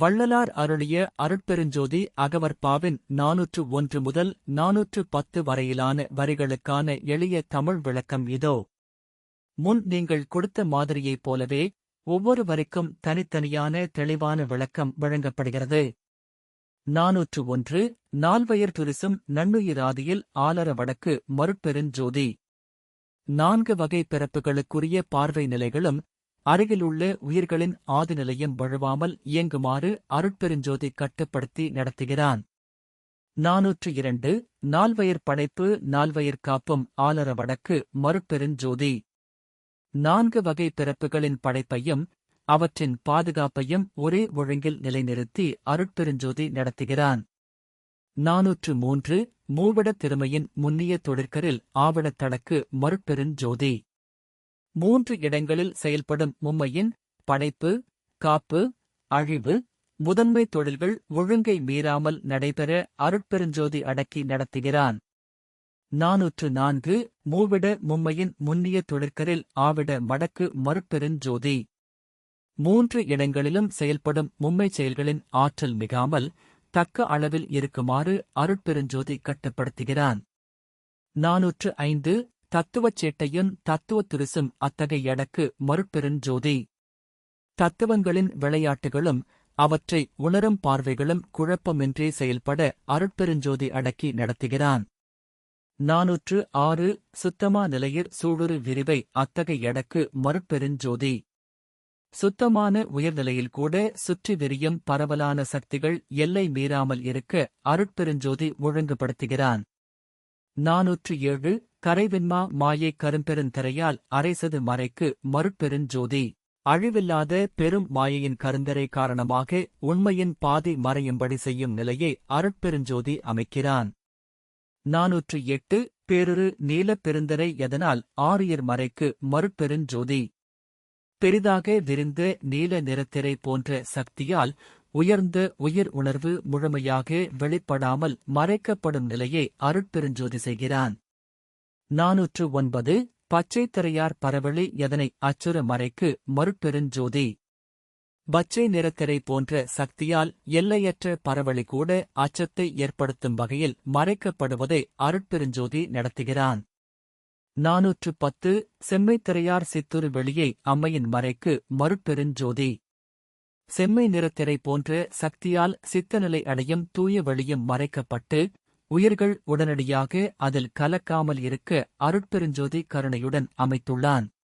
வள்ளலார் அருளிய அருட்பெருஞ்சோதி அகவற்பாவின் நானூற்று ஒன்று முதல் நானூற்று பத்து வரையிலான வரிகளுக்கான எளிய தமிழ் விளக்கம் இதோ. முன் நீங்கள் கொடுத்த மாதிரியைப் போலவே ஒவ்வொரு வரிக்கும் தனித்தனியான தெளிவான விளக்கம் வழங்கப்படுகிறது. நானூற்று ஒன்று நால்வயர் துரிசும் நன்னுயிராதியில் ஆலர வடக்கு மருட்பெருஞ்சோதி. நான்கு வகை பிறப்புகளுக்குரிய பார்வை நிலைகளும் அருகிலுள்ள உயிர்களின் ஆதிநிலையும் வழுவாமல் இயங்குமாறு அருட்பெருஞ்சோதி கட்டுப்படுத்தி நடத்துகிறான். நாநூற்று இரண்டு நால்வயர் படைப்பு நால்வயிர் காப்பும் ஆலர வடக்கு மறுப்பெருஞ்சோதி நான்கு வகை பிறப்புகளின் படைப்பையும் அவற்றின் பாதுகாப்பையும் ஒரே ஒழுங்கில் நிலைநிறுத்தி அருட்பெருஞ்சோதி நடத்துகிறான். நாநூற்று மூன்று மூவிடத் திறமையின் முன்னிய தொழிற்கரில் ஆவிடத் தடக்கு மறுப்பெருஞ்சோதி மூன்று இடங்களில் செயல்படும் மும்மையின் படைப்பு காப்பு அழிவு முதன்மை தொழில்கள் ஒழுங்கை மீறாமல் நடைபெற அருட்பெருஞ்சோதி அடக்கி நடத்துகிறான். நாநூற்று நான்கு மூவிட மும்மையின் முன்னிய தொழிற்கரில் ஆவிட மடக்கு மறுப்பெருஞ்சோதி மூன்று இடங்களிலும் செயல்படும் மும்மை செயல்களின் ஆற்றல் மிகாமல் தக்க அளவில் இருக்குமாறு அருட்பெருஞ்சோதி கட்டுப்படுத்துகிறான். நாநூற்று ஐந்து தத்துவச் சேட்டையும் தத்துவத் துரிசும் அத்தகைய எடக்கு மறுப்பெருஞ்சோதி தத்துவங்களின் விளையாட்டுகளும் அவற்றை உணரும் பார்வைகளும் குழப்பமின்றி செயல்பட அருட்பெருஞ்சோதி அடக்கி நடத்துகிறான். நாநூற்று ஆறு சுத்தமா நிலையிற் சூடுரு விரிவை அத்தகைய எடக்கு மறுப்பெருஞ்சோதி சுத்தமான உயர்நிலையில் கூட சுற்றி விரியும் பரவலான சக்திகள் எல்லை மீறாமல் இருக்க அருட்பெருஞ்சோதி ஒழுங்குபடுத்துகிறான். நாநூற்று ஏழு கரைவின்மா மாயை கரும்பெருந்தரையால் அரைசது மறைக்கு மறுப்பெருஞ்சோதி அழிவில்லாத பெரும் மாயையின் கருந்தரை காரணமாக உண்மையின் பாதி மறையும்படி செய்யும் நிலையை அருட்பெருஞ்சோதி அமைக்கிறான். நாநூற்று எட்டு பேருரு நீலப் பெருந்தரை எதனால் ஆரியர் மறைக்கு மறுப்பெருஞ்சோதி பெரிதாக விரிந்த நீல நிறத்திரை போன்ற சக்தியால் உயர்ந்த உயிர் உணர்வு முழுமையாக வெளிப்படாமல் மறைக்கப்படும் நிலையை அருட்பெருஞ்சோதி செய்கிறான். நாநூற்று ஒன்பது. பச்சை திரையார் பரவழி எதனை அச்சுற மறைக்கு மறுப்பெருஞ்சோதி பச்சை நிறத்திரை போன்ற சக்தியால் எல்லையற்ற பரவழி கூட அச்சத்தை ஏற்படுத்தும் வகையில் மறைக்கப்படுவதை அருட்பெருஞ்சோதி நடத்துகிறான். நாநூற்று பத்து. செம்மைத்திரையார் சித்துரு வெளியை அம்மையின் மறைக்கு மறுப்பெருஞ்சோதி செம்மை நிறத்திரை போன்ற சக்தியால் சித்தநிலை அடையும் தூய வழியும் மறைக்கப்பட்டு உயிர்கள் உடனடியாக அதில் கலக்காமல் இருக்க அருட்பெருஞ்சோதி கருணையுடன் அமைத்துள்ளான்.